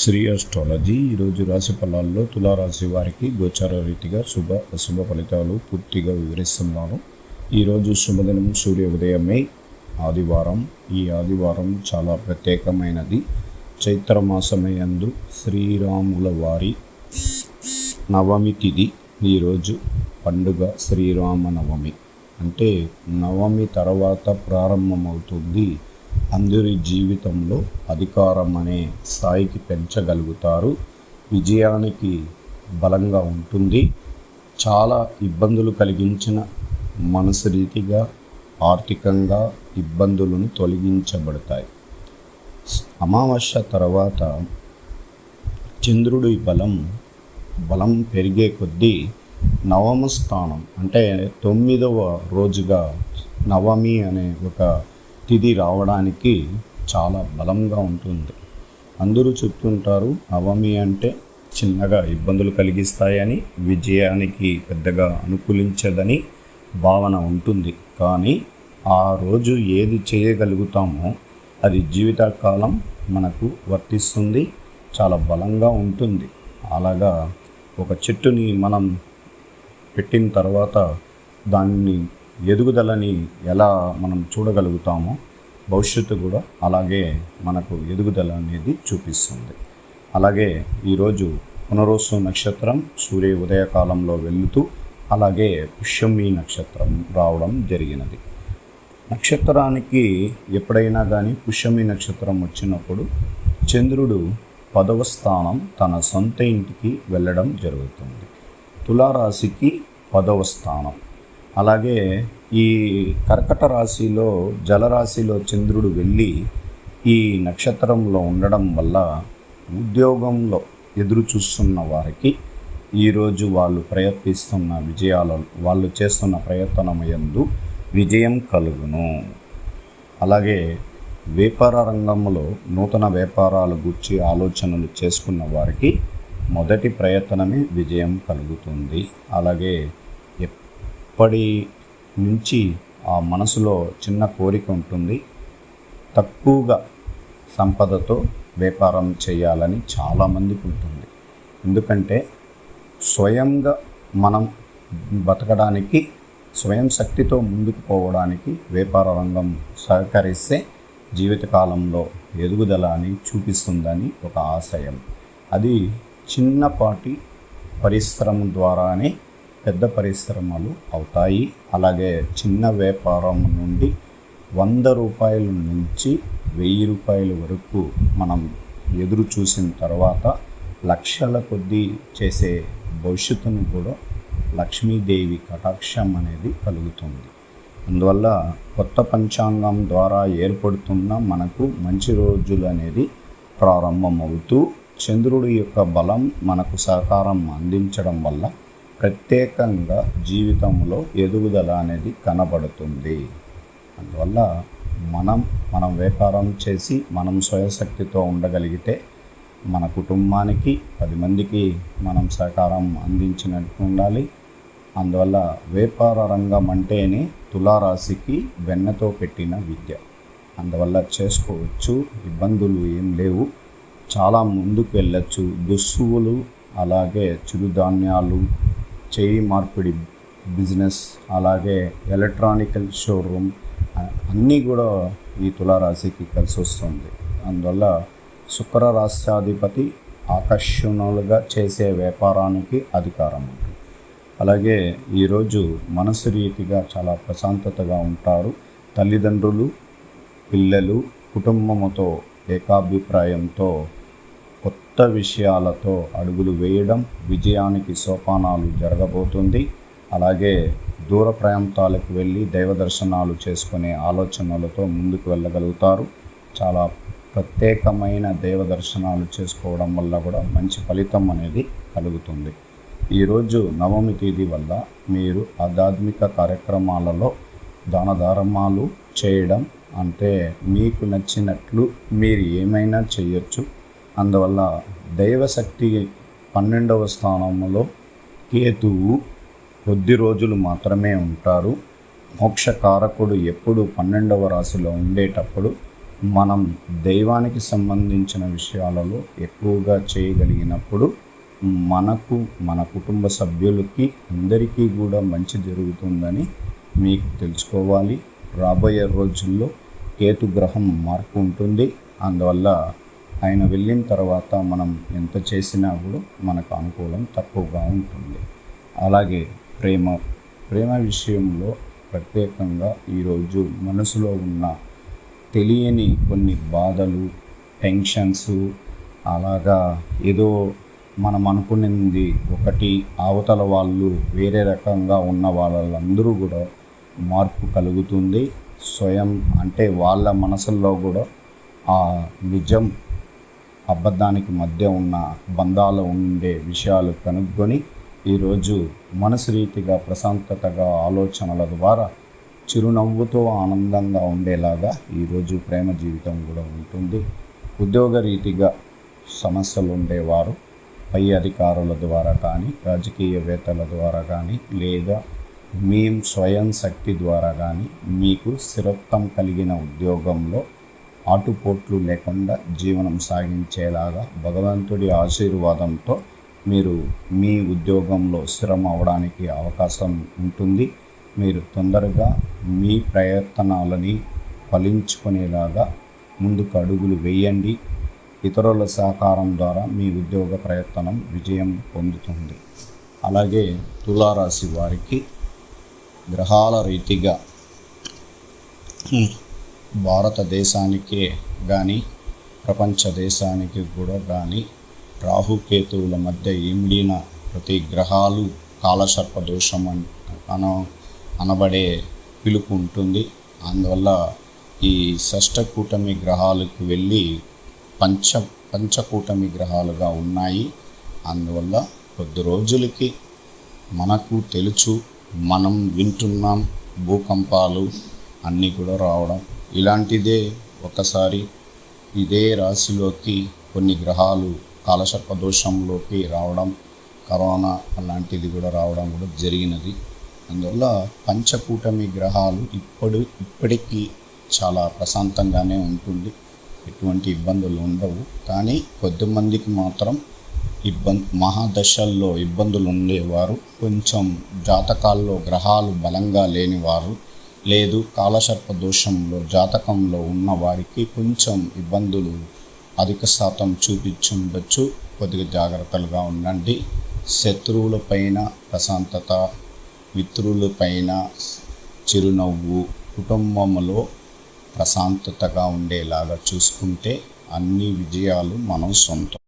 Shri astrology. ఈరోజు రాశి ఫలాల్లో తులారాశి వారికి గోచార రీతిగా శుభ అశుభ ఫలితాలు పూర్తిగా వివరిస్తున్నాను. ఈరోజు శుభదినం సూర్య ఉదయమే ఆదివారం. ఈ ఆదివారం చాలా ప్రత్యేకమైనది. చైత్రమాసమయందు శ్రీరాముల వారి నవమి తిథి ఈరోజు పండుగ శ్రీరామ నవమి అంటే నవమి తర్వాత ప్రారంభమవుతుంది. అందరి జీవితంలో అధికారం అనే స్థాయికి పెంచగలుగుతారు. విజయానికి బలంగా ఉంటుంది. చాలా ఇబ్బందులు కలిగించిన మనసు రీతిగా ఆర్థికంగా ఇబ్బందులను తొలగించబడతాయి. అమావాస్య తర్వాత చంద్రుడి బలం బలం పెరిగే కొద్దీ నవమ స్థానం అంటే తొమ్మిదవ రోజుగా నవమి అనే ఒక తిది రావడానికి చాలా బలంగా ఉంటుంది. అందరూ చెప్తుంటారు నవమి అంటే చిన్నగా ఇబ్బందులు కలిగిస్తాయని విజయానికి పెద్దగా అనుకూలించదని భావన ఉంటుంది. కానీ ఆ రోజు ఏది చేయగలుగుతామో అది జీవితకాలం మనకు వర్తిస్తుంది చాలా బలంగా ఉంటుంది. అలాగా ఒక చెట్టుని మనం పెట్టిన తర్వాత దాన్ని ఎదుగుదలని ఎలా మనం చూడగలుగుతామో భవిష్యత్తు కూడా అలాగే మనకు ఎదుగుదల అనేది చూపిస్తుంది. అలాగే ఈరోజు పునరోసు నక్షత్రం సూర్య ఉదయకాలంలో వెళుతూ అలాగే పుష్యమి నక్షత్రం రావడం జరిగినది. నక్షత్రానికి ఎప్పుడైనా కానీ పుష్యమి నక్షత్రం వచ్చినప్పుడు చంద్రుడు పదవ స్థానం తన సొంత ఇంటికి వెళ్ళడం జరుగుతుంది. తులారాశికి పదవ స్థానం. అలాగే ఈ కర్కట రాశిలో జలరాశిలో చంద్రుడు వెళ్ళి ఈ నక్షత్రంలో ఉండడం వల్ల ఉద్యోగంలో ఎదురు చూస్తున్న వారికి ఈరోజు వాళ్ళు ప్రయత్నిస్తున్న విజయాల వాళ్ళు చేస్తున్న ప్రయత్నం ఎందు విజయం కలుగును. అలాగే వ్యాపార రంగంలో నూతన వ్యాపారాల గురించి ఆలోచనలు చేసుకున్న వారికి మొదటి ప్రయత్నమే విజయం కలుగుతుంది. అలాగే ఎప్పటి నుంచి ఆ మనసులో చిన్న కోరిక ఉంటుంది తక్కువగా సంపదతో వ్యాపారం చేయాలని చాలామందికి ఉంటుంది ఎందుకంటే స్వయంగా మనం బతకడానికి స్వయం శక్తితో ముందుకు పోవడానికి వ్యాపార రంగం సహకరిస్తే జీవితకాలంలో ఎదుగుదల అని చూపిస్తుందని ఒక ఆశయం. అది చిన్నపాటి పరిశ్రమ ద్వారానే పెద్ద పరిశ్రమలు అవుతాయి. అలాగే చిన్న వ్యాపారం నుండి వంద రూపాయల నుంచి వెయ్యి రూపాయల వరకు మనం ఎదురు చూసిన తర్వాత లక్షల కొద్దీ చేసే భవిష్యత్తును కూడా లక్ష్మీదేవి కటాక్షం అనేది కలుగుతుంది. అందువల్ల కొత్త పంచాంగం ద్వారా ఏర్పడుతున్న మనకు మంచి రోజులు అనేది ప్రారంభమవుతూ చంద్రుడి యొక్క బలం మనకు సహకారం అందించడం వల్ల ప్రత్యేకంగా జీవితంలో ఎదుగుదల అనేది కనబడుతుంది. అందువల్ల మనం మనం వ్యాపారం చేసి మనం స్వయశక్తితో ఉండగలిగితే మన కుటుంబానికి పది మందికి మనం సహకారం అందించినట్టు ఉండాలి. అందువల్ల వ్యాపార రంగం అంటేనే తులారాశికి వెన్నతో పెట్టిన విద్య. అందువల్ల చేసుకోవచ్చు ఇబ్బందులు ఏం లేవు. చాలా ముందుకు వెళ్ళచ్చు. దుస్తువులు అలాగే చిరుధాన్యాలు చేయి మార్పిడి బిజినెస్ అలాగే ఎలక్ట్రానికల్ షోరూమ్ అన్నీ కూడా ఈ తులారాశికి కలిసి వస్తుంది. అందువల్ల శుక్ర రాష్ట్రాధిపతి ఆకర్షణలుగా చేసే వ్యాపారానికి అధికారం ఉంటుంది. అలాగే ఈరోజు మనసు రీతిగా చాలా ప్రశాంతతగా ఉంటారు. తల్లిదండ్రులు పిల్లలు కుటుంబముతో ఏకాభిప్రాయంతో కొత్త విషయాలతో అడుగులు వేయడం విజయానికి సోపానాలు జరగబోతుంది. అలాగే దూర ప్రాంతాలకు వెళ్ళి దైవ దర్శనాలు చేసుకునే ఆలోచనలతో ముందుకు వెళ్ళగలుగుతారు. చాలా ప్రత్యేకమైన దైవ దర్శనాలు చేసుకోవడం వల్ల కూడా మంచి ఫలితం అనేది కలుగుతుంది. ఈరోజు నవమి తేదీ వల్ల మీరు ఆధ్యాత్మిక కార్యక్రమాలలో దాన ధర్మాలు చేయడం అంటే మీకు నచ్చినట్లు మీరు ఏమైనా చేయొచ్చు. అందువల్ల దైవశక్తి పన్నెండవ స్థానంలో కేతువు కొద్ది రోజులు మాత్రమే ఉంటారు. మోక్షకారకుడు ఎప్పుడు పన్నెండవ రాశిలో ఉండేటప్పుడు మనం దైవానికి సంబంధించిన విషయాలలో ఎక్కువగా చేయగలిగినప్పుడు మనకు మన కుటుంబ సభ్యులకి అందరికీ కూడా మంచి జరుగుతుందని మీకు తెలుసుకోవాలి. రాబోయే రోజుల్లో కేతు గ్రహం మార్పు ఉంటుంది. అందువల్ల ఆయన వెళ్ళిన తర్వాత మనం ఎంత చేసినా కూడా మనకు అనుకూలం తక్కువగా ఉంటుంది. అలాగే ప్రేమ ప్రేమ విషయంలో ప్రత్యేకంగా ఈరోజు మనసులో ఉన్న తెలియని కొన్ని బాధలు టెన్షన్స్ అలాగా ఏదో మనం అనుకున్నది ఒకటి అవతల వాళ్ళు వేరే రకంగా ఉన్న వాళ్ళందరూ కూడా మార్పు కలుగుతుంది. స్వయం అంటే వాళ్ళ మనసుల్లో కూడా ఆ నిజం అబద్ధానికి మధ్య ఉన్న బంధాలు ఉండే విషయాలు కనుగొని ఈరోజు మనసు రీతిగా ప్రశాంతతగా ఆలోచనల ద్వారా చిరునవ్వుతో ఆనందంగా ఉండేలాగా ఈరోజు ప్రేమ జీవితం కూడా ఉంటుంది. ఉద్యోగ రీతిగా సమస్యలు ఉండేవారు. పై అధికారుల ద్వారా కానీ రాజకీయవేత్తల ద్వారా కానీ లేదా మేం స్వయం శక్తి ద్వారా కానీ మీకు స్థిరత్వం కలిగిన ఉద్యోగంలో ఆటుపోట్లు లేకుండా జీవనం సాగించేలాగా భగవంతుడి ఆశీర్వాదంతో మీరు మీ ఉద్యోగంలో స్థిరం అవడానికి అవకాశం ఉంటుంది. మీరు తొందరగా మీ ప్రయత్నాలని ఫలించుకునేలాగా ముందుకు అడుగులు వేయండి. ఇతరుల సహకారం ద్వారా మీ ఉద్యోగ ప్రయత్నం విజయం పొందుతుంది. అలాగే తులారాశి వారికి గ్రహాల రీతిగా భారతదేశానికే కానీ ప్రపంచ దేశానికి కూడా కానీ రాహుకేతువుల మధ్య ఇమిడిన ప్రతి గ్రహాలు కాలసర్ప దోషం అన అనబడే పిలుపు ఉంటుంది. అందువల్ల ఈ షష్టకూటమి గ్రహాలకు వెళ్ళి పంచ పంచకూటమి గ్రహాలుగా ఉన్నాయి. అందువల్ల కొద్ది రోజులకి మనకు తెలుసు మనం వింటున్నాం భూకంపాలు అన్నీ కూడా రావడం ఇలాంటిదే ఒకసారి ఇదే రాశిలోకి కొన్ని గ్రహాలు కాలసర్ప దోషంలోకి రావడం కరోనా అలాంటిది కూడా రావడం కూడా జరిగినది. అందువల్ల పంచకూటమి గ్రహాలు ఇప్పుడు ఇప్పటికీ చాలా ప్రశాంతంగానే ఉంటుంది. ఎటువంటి ఇబ్బందులు ఉండవు. కానీ కొద్దిమందికి మాత్రం ఇబ్బంది మహాదశల్లో ఇబ్బందులు ఉండేవారు. కొంచెం జాతకాల్లో గ్రహాలు బలంగా లేనివారు. లేదు కాలసర్ప దోషంలో జాతకంలో ఉన్న వారికి కొంచెం ఇబ్బందులు అధిక శాతం చూపించుండొచ్చు. కొద్దిగా జాగ్రత్తలుగా ఉండండి. శత్రువులపైన ప్రశాంతత మిత్రులపైన చిరునవ్వు కుటుంబంలో ప్రశాంతతగా ఉండేలాగా చూసుకుంటే అన్ని విజయాలు మనం సొంతం.